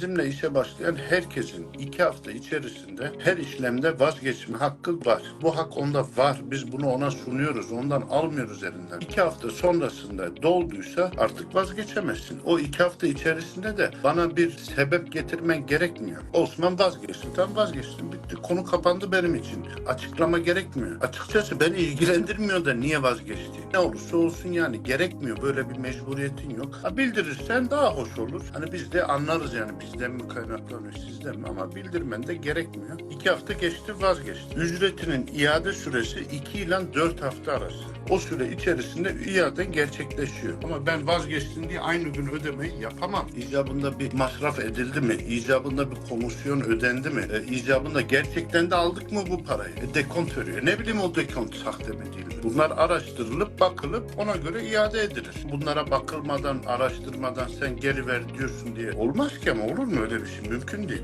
bizimle işe başlayan herkesin iki hafta içerisinde her işlemde vazgeçme hakkı var. Bu hak onda var. Biz bunu ona sunuyoruz. Ondan almıyoruz elinden. İki hafta sonrasında dolduysa artık vazgeçemezsin. O iki hafta içerisinde de bana bir sebep getirmen gerekmiyor. Osman vazgeçti. Tamam vazgeçtim. Bitti. Konu kapandı benim için. Açıklama gerekmiyor. Açıkçası beni ilgilendirmiyor da niye vazgeçti. Ne olursa olsun yani gerekmiyor. Böyle bir mecburiyetin yok. Ha, bildirirsen daha hoş olur. Hani biz de anlarız yani bizden mi kaynaklanıyor sizden mi ama bildirmen de gerekmiyor. İki hafta geçti vazgeçti. Ücretinin iade süresi 2 ile 4 hafta arası. O süre içerisinde iaden gerçekleşiyor. Ama ben vazgeçtim diye aynı gün ödemeyi yapamam. İcabında bir masraf edildi mi? İcabında bir komisyon ödendi mi? E, icabında gerçekten de aldık mı bu parayı? E, dekont veriyor. Ne bileyim o dekont sahte mi değil mi? Bunlar araştırılıp bakılıp ona göre iade edilir. Bunlara bakılmadan, araştırmadan sen geri ver diyorsun diye olmaz ki ama olur mu öyle bir şey? Mümkün değil.